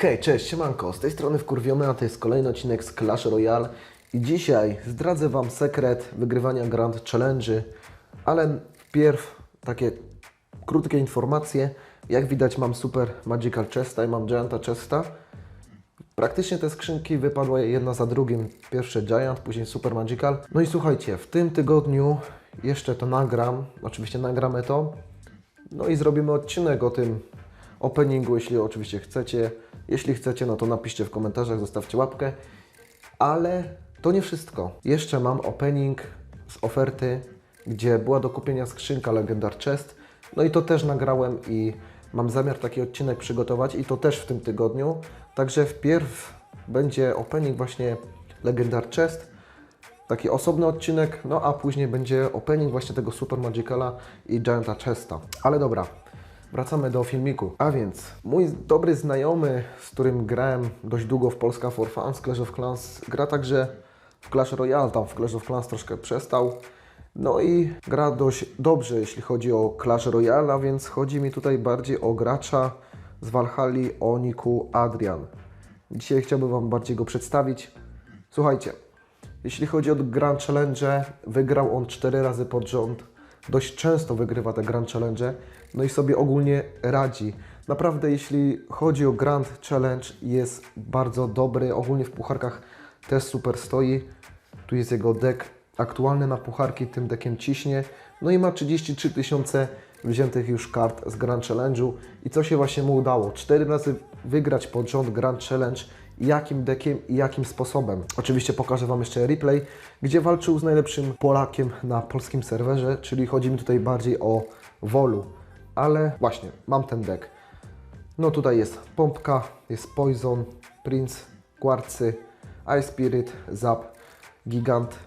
Hej, cześć, siemanko, z tej strony Wkurwiony, a to jest kolejny odcinek z Clash Royale i dzisiaj zdradzę Wam sekret wygrywania Grand Challenge'y, ale wpierw takie krótkie informacje. Jak widać mam Super Magical Chesta i mam Gianta Chesta. Praktycznie te skrzynki wypadły jedna za drugim. Pierwsze Giant, później Super Magical. No i słuchajcie, w tym tygodniu jeszcze to nagram, oczywiście nagramy to, no i zrobimy odcinek o tym openingu, jeśli oczywiście chcecie. Jeśli chcecie, no to napiszcie w komentarzach, zostawcie łapkę. Ale to nie wszystko. Jeszcze mam opening z oferty, gdzie była do kupienia skrzynka Legendar Chest. No i to też nagrałem i mam zamiar taki odcinek przygotować i to też w tym tygodniu. Także wpierw będzie opening właśnie Legendar Chest, taki osobny odcinek, no a później będzie opening właśnie tego Super Magicala i Gianta Chesta. Ale dobra, wracamy do filmiku. A więc, mój dobry znajomy, z którym grałem dość długo w Polska for Fans, Clash of Clans, gra także w Clash Royale, tam w Clash of Clans troszkę przestał. No i gra dość dobrze, jeśli chodzi o Clash Royale, a więc chodzi mi tutaj bardziej o gracza z Valhalla o niku Adrian. Dzisiaj chciałbym Wam bardziej go przedstawić. Słuchajcie, jeśli chodzi o Grand Challenge, wygrał on 4 razy pod rząd. Dość często wygrywa te Grand Challenge, no i sobie ogólnie radzi. Naprawdę, jeśli chodzi o Grand Challenge, jest bardzo dobry. Ogólnie w pucharkach też super stoi. Tu jest jego deck aktualny na pucharki, tym deckiem ciśnie. No i ma 33 tysiące wziętych już kart z Grand Challenge'u. I co się właśnie mu udało? 4 razy wygrać pod rząd Grand Challenge. Jakim deckiem i jakim sposobem? Oczywiście pokażę Wam jeszcze replay, gdzie walczył z najlepszym Polakiem na polskim serwerze, czyli chodzi mi tutaj bardziej o Wolu. Ale właśnie, mam ten deck. No tutaj jest Pompka, jest Poison, Prince, Quarcy, Ice Spirit, Zap, Gigant,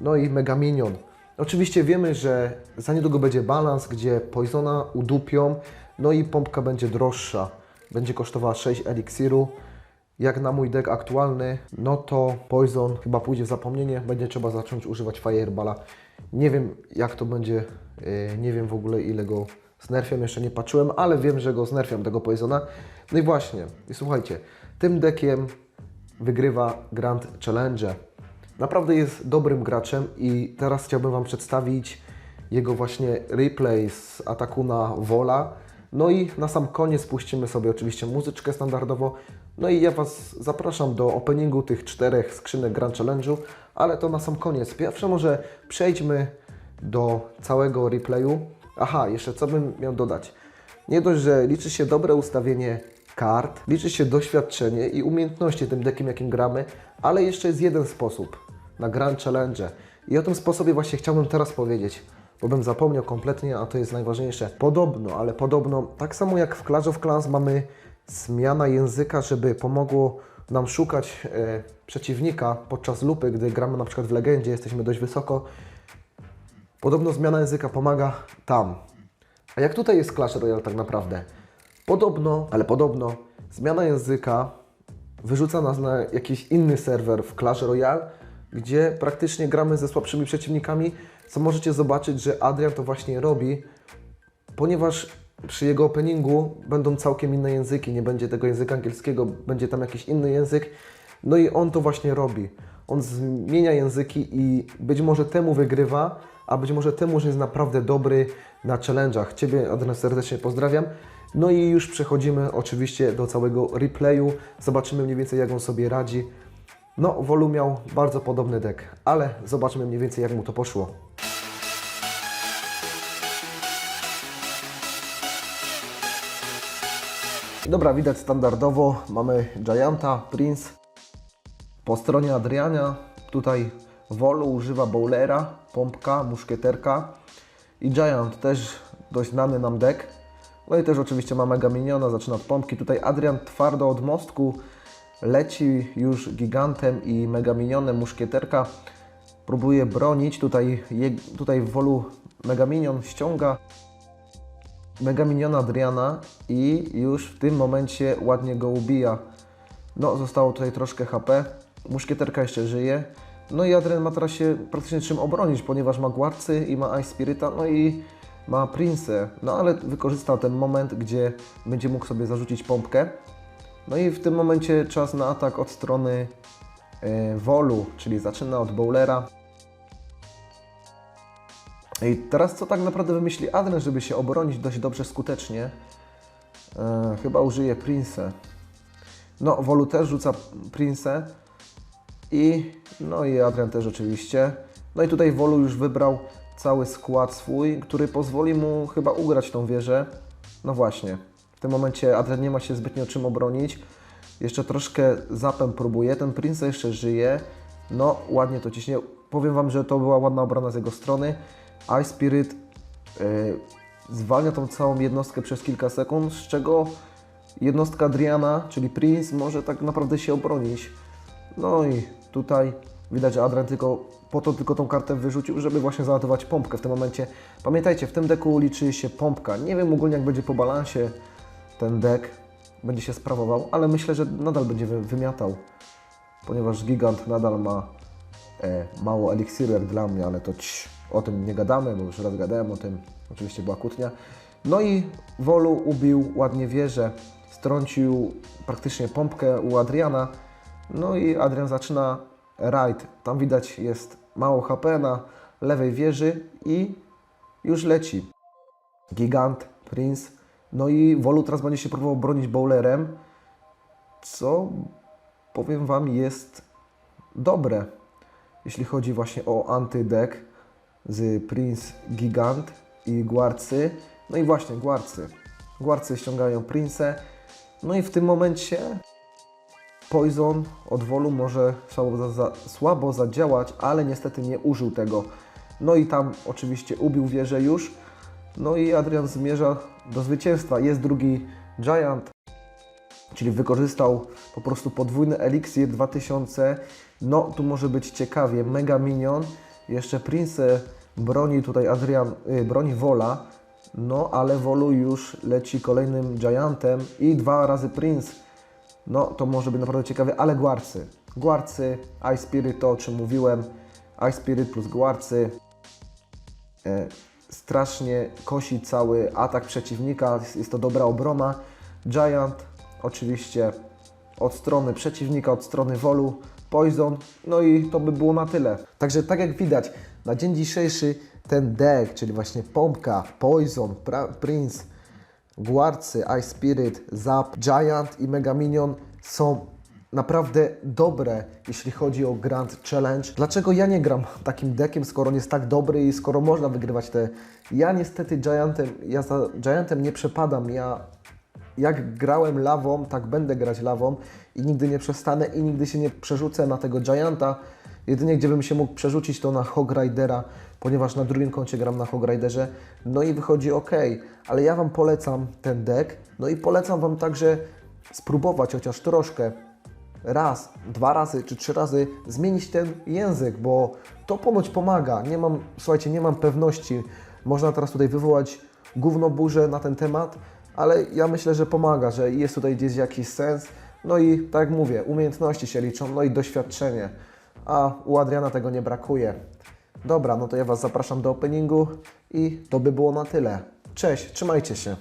no i Mega Minion. Oczywiście wiemy, że za niedługo będzie balans, gdzie Poisona udupią, no i pompka będzie droższa. Będzie kosztowała 6 eliksiru. Jak na mój deck aktualny, no to Poison chyba pójdzie w zapomnienie, będzie trzeba zacząć używać Fireballa. Nie wiem jak to będzie, yy, nie wiem w ogóle ile go znerfiam, jeszcze nie patrzyłem, ale wiem, że go znerfiam, tego Poisona. No i właśnie, i słuchajcie, tym deckiem wygrywa Grand Challenge. Naprawdę jest dobrym graczem i teraz chciałbym Wam przedstawić jego właśnie replay z ataku na Wola. No i na sam koniec puścimy sobie oczywiście muzyczkę standardowo. No i ja Was zapraszam do openingu tych czterech skrzynek Grand Challenge'u, ale to na sam koniec. Pierwsze może przejdźmy do całego replayu. Aha, jeszcze co bym miał dodać. Nie dość, że liczy się dobre ustawienie kart, liczy się doświadczenie i umiejętności tym deckiem, jakim gramy, ale jeszcze jest jeden sposób na Grand Challenge. I o tym sposobie właśnie chciałbym teraz powiedzieć, bo bym zapomniał kompletnie, a to jest najważniejsze. Podobno, ale podobno, tak samo jak w Clash of Clans mamy zmiana języka, żeby pomogło nam szukać e, przeciwnika podczas lupy, gdy gramy na przykład w Legendzie, jesteśmy dość wysoko. Podobno zmiana języka pomaga tam. A jak tutaj jest Clash Royale tak naprawdę? Podobno, ale podobno, zmiana języka wyrzuca nas na jakiś inny serwer w Clash Royale, gdzie praktycznie gramy ze słabszymi przeciwnikami, co możecie zobaczyć, że Adrian to właśnie robi, ponieważ przy jego openingu będą całkiem inne języki, nie będzie tego języka angielskiego, będzie tam jakiś inny język, no i on to właśnie robi. On zmienia języki i być może temu wygrywa, a być może temu, że jest naprawdę dobry na challenge'ach. Ciebie, Adrian, serdecznie pozdrawiam. No i już przechodzimy oczywiście do całego replayu. Zobaczymy mniej więcej, jak on sobie radzi. No, Wolu miał bardzo podobny deck, ale zobaczmy mniej więcej, jak mu to poszło. Dobra, widać standardowo mamy Gianta, Prince. Po stronie Adriana tutaj Wolu używa Bowlera, Pompka, Muszkieterka i Giant też dość znany nam deck. No i też oczywiście ma Mega Miniona, zaczyna od pompki. Tutaj Adrian twardo od mostku leci już gigantem i mega minionem muszkieterka. Próbuje bronić. Tutaj, je, tutaj wolu mega minion ściąga mega miniona Adriana i już w tym momencie ładnie go ubija. No, zostało tutaj troszkę HP. Muszkieterka jeszcze żyje. No i Adrian ma teraz się praktycznie czym obronić, ponieważ ma Guarcy i ma Ice Spirita, no i ma Prince. No ale wykorzystał ten moment, gdzie będzie mógł sobie zarzucić pompkę. No i w tym momencie czas na atak od strony e, Wolu, czyli zaczyna od Bowlera. I teraz co tak naprawdę wymyśli Adrian, żeby się obronić dość dobrze, skutecznie? E, chyba użyje Prince. No, Wolu też rzuca Prince. I, no i Adrian też oczywiście. No i tutaj Wolu już wybrał cały skład swój, który pozwoli mu chyba ugrać tą wieżę. No właśnie, w tym momencie Adrian nie ma się zbytnio czym obronić. Jeszcze troszkę zapem próbuje, ten Prince jeszcze żyje. No, ładnie to ciśnie. Powiem Wam, że to była ładna obrona z jego strony. Ice Spirit yy, zwalnia tą całą jednostkę przez kilka sekund, z czego jednostka Adriana, czyli Prince, może tak naprawdę się obronić. No i tutaj widać, że Adrian tylko po to tylko tą kartę wyrzucił, żeby właśnie zanotować pompkę w tym momencie. Pamiętajcie, w tym deku liczy się pompka. Nie wiem ogólnie jak będzie po balansie ten dek, będzie się sprawował, ale myślę, że nadal będzie wy- wymiatał, ponieważ Gigant nadal ma e, mało eliksiru jak dla mnie, ale to cii, o tym nie gadamy, bo już raz gadałem o tym, oczywiście była kłótnia. No i Wolu ubił ładnie wieżę, strącił praktycznie pompkę u Adriana, no i Adrian zaczyna rajd. Tam widać jest mało HP na lewej wieży i już leci. Gigant, Prince, no i Wolu teraz będzie się próbował bronić bowlerem, co powiem Wam jest dobre, jeśli chodzi właśnie o antydek z Prince Gigant i Guarcy. No i właśnie Guarcy. Guarcy ściągają Prince. No i w tym momencie Poison od Wolu może słabo, za, za, słabo zadziałać, ale niestety nie użył tego. No i tam oczywiście ubił wieżę już. No i Adrian zmierza do zwycięstwa. Jest drugi Giant, czyli wykorzystał po prostu podwójny eliksir 2000. No tu może być ciekawie. Mega Minion. Jeszcze Prince broni tutaj Adrian, y, broni Wola. No ale Wolu już leci kolejnym Giantem i dwa razy Prince. No to może być naprawdę ciekawe, ale Guarcy. Guarcy, Ice Spirit to o czym mówiłem. Ice Spirit plus Guarcy. E, strasznie kosi cały atak przeciwnika, jest, jest to dobra obrona. Giant oczywiście od strony przeciwnika, od strony Wolu, Poison, no i to by było na tyle. Także tak jak widać, na dzień dzisiejszy ten deck, czyli właśnie Pompka, Poison, pra, Prince, Guarcy, Ice Spirit, Zap, Giant i Mega Minion są naprawdę dobre, jeśli chodzi o Grand Challenge. Dlaczego ja nie gram takim deckiem, skoro on jest tak dobry i skoro można wygrywać te... Ja niestety Giantem, ja za Giantem nie przepadam, ja jak grałem lawą, tak będę grać lawą i nigdy nie przestanę i nigdy się nie przerzucę na tego Gianta. Jedynie gdzie bym się mógł przerzucić to na Hog Ridera, ponieważ na drugim koncie gram na Hog Riderze. No i wychodzi ok, ale ja Wam polecam ten deck. No i polecam Wam także spróbować chociaż troszkę raz, dwa razy czy trzy razy zmienić ten język, bo to ponoć pomaga. Nie mam, słuchajcie, nie mam pewności. Można teraz tutaj wywołać gównoburzę na ten temat, ale ja myślę, że pomaga, że jest tutaj gdzieś jakiś sens. No i tak jak mówię, umiejętności się liczą, no i doświadczenie. A u Adriana tego nie brakuje. Dobra, no to ja Was zapraszam do openingu i to by było na tyle. Cześć, trzymajcie się.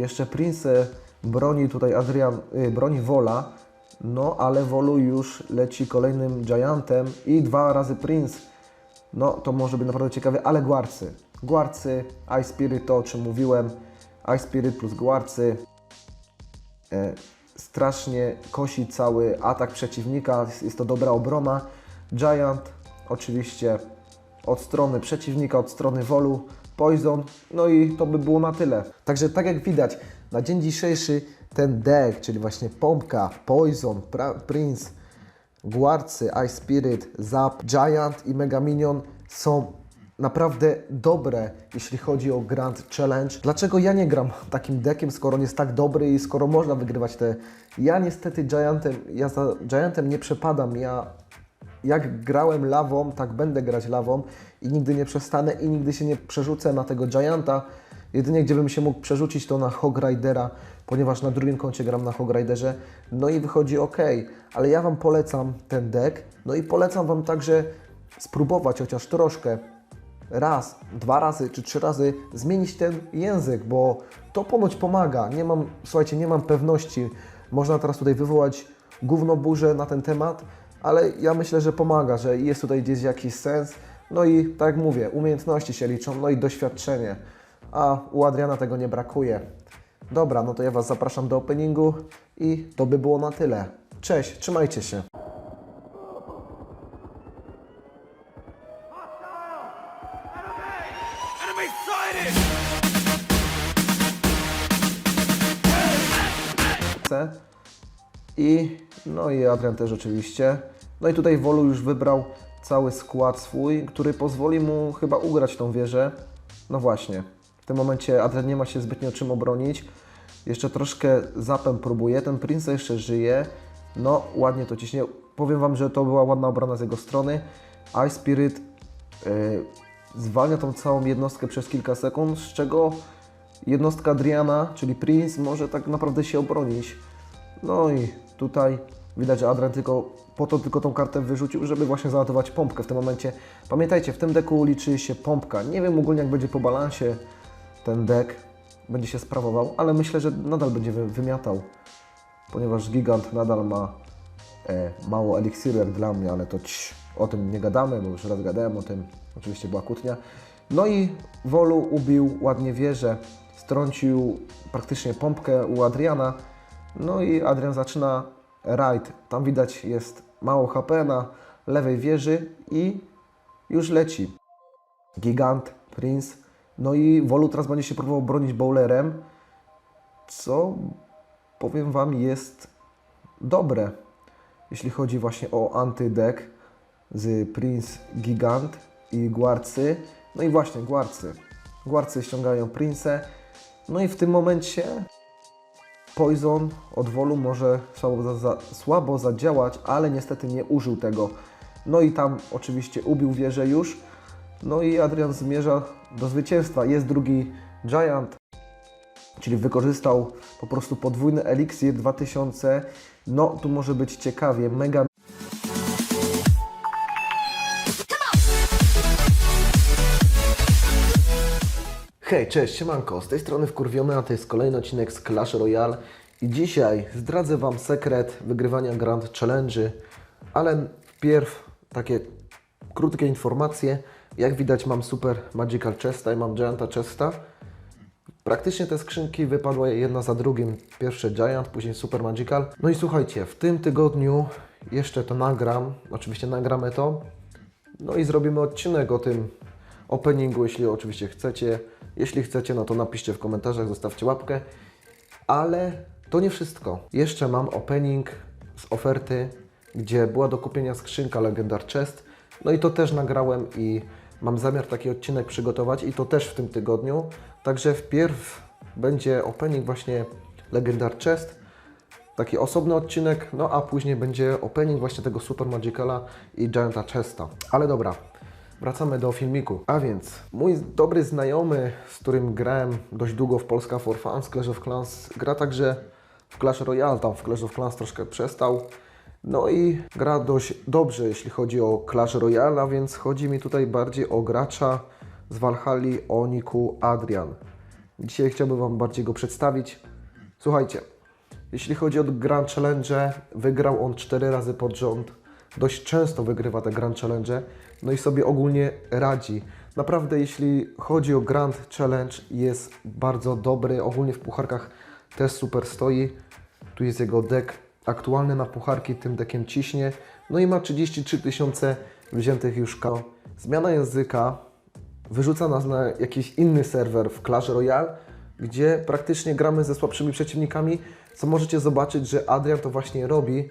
Jeszcze Prince broni tutaj Adrian, y, broni Wola, no ale Wolu już leci kolejnym Giantem i dwa razy Prince. No to może być naprawdę ciekawe, ale Guarcy. Guarcy, Ice Spirit to o czym mówiłem, Ice Spirit plus Guarcy. E, strasznie kosi cały atak przeciwnika, jest to dobra obrona. Giant oczywiście od strony przeciwnika, od strony Wolu, Poison, no i to by było na tyle. Także tak jak widać, na dzień dzisiejszy ten deck, czyli właśnie Pompka, Poison, pra, Prince, Guarcy, Ice Spirit, Zap, Giant i Mega Minion są naprawdę dobre, jeśli chodzi o Grand Challenge. Dlaczego ja nie gram takim deckiem, skoro on jest tak dobry i skoro można wygrywać te... Ja niestety Giantem, ja za Giantem nie przepadam, ja jak grałem lawą, tak będę grać lawą i nigdy nie przestanę i nigdy się nie przerzucę na tego Gianta. Jedynie gdzie bym się mógł przerzucić to na Hog Ridera, ponieważ na drugim koncie gram na Hog Riderze. No i wychodzi ok, ale ja Wam polecam ten deck. No i polecam Wam także spróbować chociaż troszkę raz, dwa razy czy trzy razy zmienić ten język, bo to ponoć pomaga. Nie mam, słuchajcie, nie mam pewności. Można teraz tutaj wywołać gówno burzę na ten temat, ale ja myślę, że pomaga, że jest tutaj gdzieś jakiś sens. No i tak jak mówię, umiejętności się liczą, no i doświadczenie. A u Adriana tego nie brakuje. Dobra, no to ja Was zapraszam do openingu i to by było na tyle. Cześć, trzymajcie się. I no i Adrian też oczywiście. No i tutaj Wolu już wybrał cały skład swój, który pozwoli mu chyba ugrać tą wieżę. No właśnie. W tym momencie Adrian nie ma się zbytnio czym obronić. Jeszcze troszkę zapem próbuje. Ten Prince jeszcze żyje. No ładnie to ciśnie. Powiem Wam, że to była ładna obrona z jego strony. Ice Spirit yy, zwalnia tą całą jednostkę przez kilka sekund, z czego jednostka Adriana, czyli Prince, może tak naprawdę się obronić. No i tutaj widać, że Adrian tylko po to tylko tą kartę wyrzucił, żeby właśnie załadować pompkę w tym momencie. Pamiętajcie, w tym deku liczy się pompka. Nie wiem ogólnie jak będzie po balansie ten dek, będzie się sprawował, ale myślę, że nadal będzie wy- wymiatał, ponieważ Gigant nadal ma e, mało eliksiru jak dla mnie, ale to o tym nie gadamy, bo już raz gadałem o tym, oczywiście była kłótnia. No i Wolu ubił ładnie wieżę, strącił praktycznie pompkę u Adriana, no i Adrian zaczyna rajd. Tam widać jest mało HP na lewej wieży i już leci. Gigant, Prince, no i Wolu teraz będzie się próbował bronić bowlerem, co powiem Wam jest dobre, jeśli chodzi właśnie o antydek z Prince Gigant i Guarcy. No i właśnie Guarcy. Guarcy ściągają Prince. No i w tym momencie Poison od Wolu może słabo, za, za, słabo zadziałać, ale niestety nie użył tego. No i tam oczywiście ubił wieżę już. No i Adrian zmierza do zwycięstwa. Jest drugi Giant, czyli wykorzystał po prostu podwójny eliksir 2000. No tu może być ciekawie. Mega Hej, cześć, siemanko, z tej strony Wkurwiony, a to jest kolejny odcinek z Clash Royale i dzisiaj zdradzę Wam sekret wygrywania Grand Challenge'y, ale wpierw takie krótkie informacje. Jak widać mam Super Magical Chesta i mam Gianta Chesta. Praktycznie te skrzynki wypadły jedna za drugim. Pierwszy Giant, później Super Magical. No i słuchajcie, w tym tygodniu jeszcze to nagram, oczywiście nagramy to, no i zrobimy odcinek o tym openingu, jeśli oczywiście chcecie. Jeśli chcecie, no to napiszcie w komentarzach, zostawcie łapkę. Ale to nie wszystko. Jeszcze mam opening z oferty, gdzie była do kupienia skrzynka Legendar Chest. No i to też nagrałem i mam zamiar taki odcinek przygotować i to też w tym tygodniu. Także wpierw będzie opening właśnie Legendar Chest, taki osobny odcinek, no a później będzie opening właśnie tego Super Magicala i Gianta Chesta. Ale dobra, wracamy do filmiku. A więc, mój dobry znajomy, z którym grałem dość długo w Polska for Fans, Clash of Clans, gra także w Clash Royale, tam w Clash of Clans troszkę przestał. No i gra dość dobrze, jeśli chodzi o Clash Royale, a więc chodzi mi tutaj bardziej o gracza z Valhalla o niku Adrian. Dzisiaj chciałbym Wam bardziej go przedstawić. Słuchajcie, jeśli chodzi o Grand Challenge, wygrał on 4 razy pod rząd. Dość często wygrywa te Grand Challenge, no i sobie ogólnie radzi. Naprawdę, jeśli chodzi o Grand Challenge, jest bardzo dobry. Ogólnie w pucharkach też super stoi. Tu jest jego deck aktualny na pucharki, tym deckiem ciśnie. No i ma 33 tysiące wziętych już K. Zmiana języka wyrzuca nas na jakiś inny serwer w Clash Royale, gdzie praktycznie gramy ze słabszymi przeciwnikami, co możecie zobaczyć, że Adrian to właśnie robi,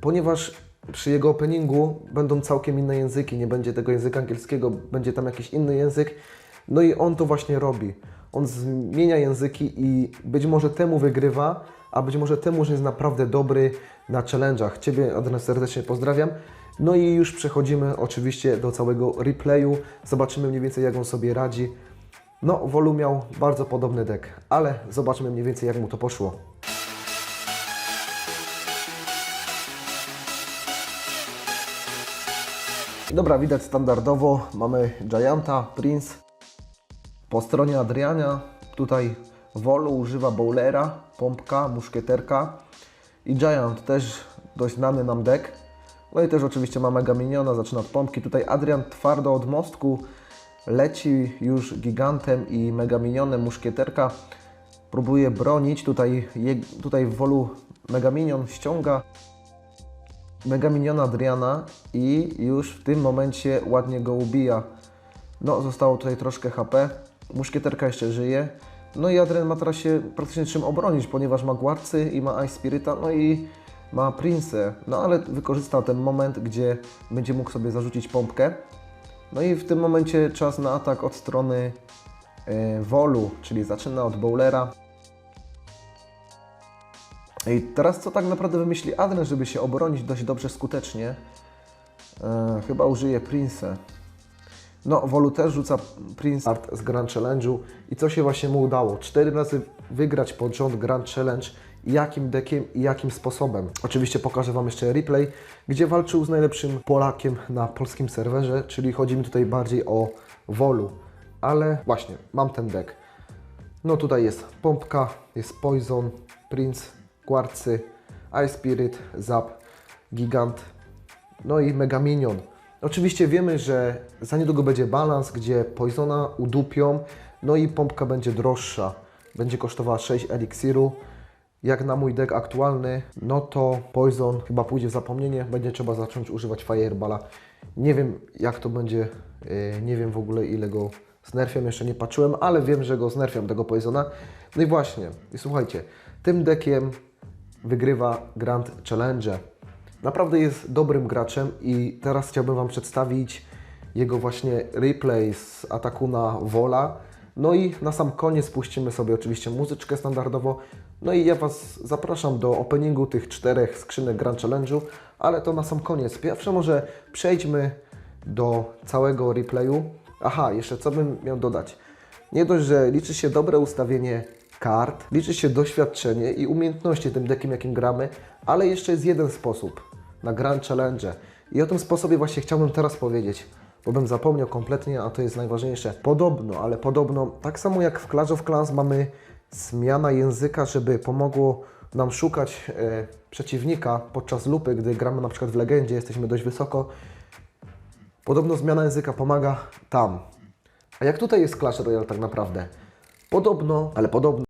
ponieważ przy jego openingu będą całkiem inne języki, nie będzie tego języka angielskiego, będzie tam jakiś inny język, no i on to właśnie robi. On zmienia języki i być może temu wygrywa, a być może temu, że jest naprawdę dobry na challenge'ach. Ciebie, Adrian, serdecznie pozdrawiam. No i już przechodzimy oczywiście do całego replayu. Zobaczymy mniej więcej, jak on sobie radzi. No, Wolu miał bardzo podobny deck, ale zobaczmy mniej więcej, jak mu to poszło. Dobra, widać standardowo mamy Gianta, Prince. Po stronie Adriana tutaj Wolu używa Bowlera, Pompka, Muszkieterka i Giant też dość znany nam deck. No i też oczywiście ma Mega Miniona, zaczyna od pompki. Tutaj Adrian twardo od mostku leci już Gigantem i Mega Minionem Muszkieterka. Próbuje bronić, tutaj, tutaj w Wolu Mega Minion ściąga Mega Miniona Adriana i już w tym momencie ładnie go ubija. No, zostało tutaj troszkę HP. Muszkieterka jeszcze żyje. No i Adrian ma teraz się praktycznie czym obronić, ponieważ ma Guarcy i ma Ice Spirita, no i ma Prince. No ale wykorzystał ten moment, gdzie będzie mógł sobie zarzucić pompkę. No i w tym momencie czas na atak od strony e, Wolu, czyli zaczyna od Bowlera. I teraz co tak naprawdę wymyśli Adrian, żeby się obronić dość dobrze, skutecznie? E, chyba użyje Prince. No, Wolu też rzuca Prince Art z Grand Challenge'u i co się właśnie mu udało? Cztery razy wygrać pod rząd Grand Challenge. Jakim deckiem i jakim sposobem? Oczywiście pokażę Wam jeszcze replay, gdzie walczył z najlepszym Polakiem na polskim serwerze, czyli chodzi mi tutaj bardziej o Wolu. Ale właśnie, mam ten deck. No tutaj jest Pompka, jest Poison, Prince, Quarcy, Spirit, Zap, Gigant, no i Mega Minion. Oczywiście wiemy, że za niedługo będzie balans, gdzie Poisona udupią, no i pompka będzie droższa. Będzie kosztowała 6 eliksiru. Jak na mój deck aktualny, no to Poison chyba pójdzie w zapomnienie, będzie trzeba zacząć używać Fireballa. Nie wiem jak to będzie, yy, nie wiem w ogóle ile go znerfiam, jeszcze nie patrzyłem, ale wiem, że go znerfiam tego Poisona. No i właśnie, i słuchajcie, tym deckiem wygrywa Grand Challenge. Naprawdę jest dobrym graczem i teraz chciałbym Wam przedstawić jego właśnie replay z ataku na Wola. No i na sam koniec puścimy sobie oczywiście muzyczkę standardowo. No i ja Was zapraszam do openingu tych czterech skrzynek Grand Challenge'u, ale to na sam koniec. Pierwsze może przejdźmy do całego replayu. Aha, jeszcze co bym miał dodać. Nie dość, że liczy się dobre ustawienie kart, liczy się doświadczenie i umiejętności tym deckiem, jakim gramy, ale jeszcze jest jeden sposób na Grand Challenge. I o tym sposobie właśnie chciałbym teraz powiedzieć, bo bym zapomniał kompletnie, a to jest najważniejsze. Podobno, ale podobno, tak samo jak w Clash of Clans mamy zmiana języka, żeby pomogło nam szukać e, przeciwnika podczas lupy, gdy gramy na przykład w Legendzie, jesteśmy dość wysoko. Podobno zmiana języka pomaga tam. A jak tutaj jest Clash Royale tak naprawdę? Podobno, ale podobno